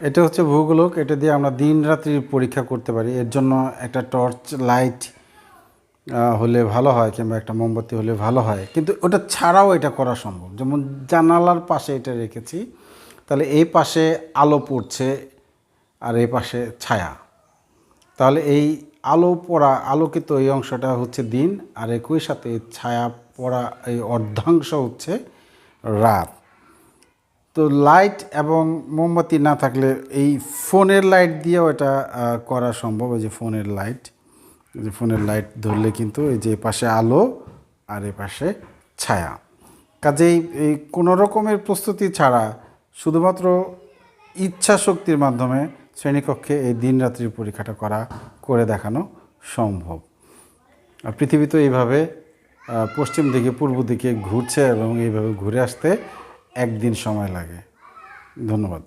এটা হচ্ছে ভূগোলক, এটা দিয়ে আমরা দিন রাত্রির পরীক্ষা করতে পারি। এর জন্য একটা টর্চ লাইট হলে ভালো হয়, কিংবা একটা মোমবাতি হলে ভালো হয়। কিন্তু ওটা ছাড়াও এটা করা সম্ভব। যেমন জানালার পাশে এটা রেখেছি, তাহলে এই পাশে আলো পড়ছে আর এই পাশে ছায়া। তাহলে এই আলো পড়া, আলোকিত এই অংশটা হচ্ছে দিন, আর একই সাথে ছায়া পড়া এই অর্ধাংশ হচ্ছে রাত। তো লাইট এবং মোমবাতি না থাকলে এই ফোনের লাইট দিয়েও এটা করা সম্ভব। এই যে ফোনের লাইট যে ফোনের লাইট ধরলে কিন্তু এই যে পাশে আলো আর এই পাশে ছায়া। কাজেই এই কোনো রকমের প্রস্তুতি ছাড়া শুধুমাত্র ইচ্ছা শক্তির মাধ্যমে শ্রেণীকক্ষে এই দিন রাত্রির পরীক্ষাটা করা, করে দেখানো সম্ভব। আর পৃথিবী তো এইভাবে পশ্চিম দিকে, পূর্ব দিকে ঘুরছে এবং এইভাবে ঘুরে আসতে একদিন সময় লাগে। ধন্যবাদ।